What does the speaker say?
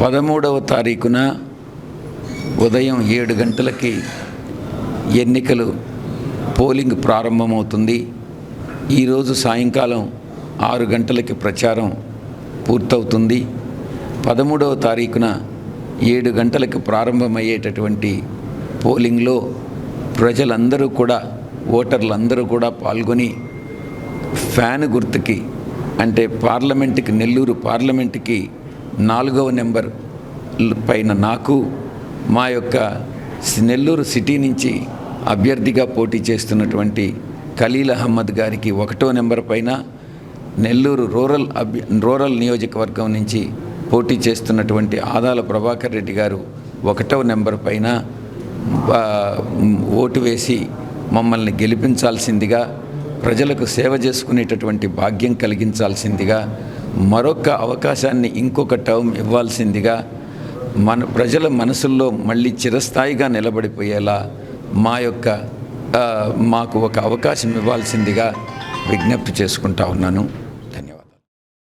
పదమూడవ తారీఖున ఉదయం ఏడు గంటలకి ఎన్నికలు పోలింగ్ ప్రారంభమవుతుంది. ఈరోజు సాయంకాలం ఆరు గంటలకి ప్రచారం పూర్తవుతుంది. పదమూడవ తారీఖున ఏడు గంటలకు ప్రారంభమయ్యేటటువంటి పోలింగ్లో ప్రజలందరూ కూడా ఓటర్లందరూ కూడా పాల్గొని ఫ్యాన్ గుర్తుకి అంటే పార్లమెంటుకి నెల్లూరు పార్లమెంటుకి నాలుగవ నెంబర్ పైన నాకు మా యొక్క నెల్లూరు సిటీ నుంచి అభ్యర్థిగా పోటీ చేస్తున్నటువంటి ఖలీల్ అహ్మద్ గారికి ఒకటో నెంబర్ పైన నెల్లూరు రూరల్ అభ్య రూరల్ నియోజకవర్గం నుంచి పోటీ చేస్తున్నటువంటి ఆదాల ప్రభాకర్ రెడ్డి గారు ఒకటవ నెంబర్ పైన ఓటు వేసి మమ్మల్ని గెలిపించాల్సిందిగా ప్రజలకు సేవ చేసుకునేటటువంటి భాగ్యం కలిగించాల్సిందిగా మరొక అవకాశాన్ని ఇంకొక టర్మ్ ఇవ్వాల్సిందిగా మన ప్రజల మనసుల్లో మళ్ళీ చిరస్థాయిగా నిలబడిపోయేలా మా యొక్క మాకు ఒక అవకాశం ఇవ్వాల్సిందిగా విజ్ఞప్తి చేసుకుంటా ఉన్నాను.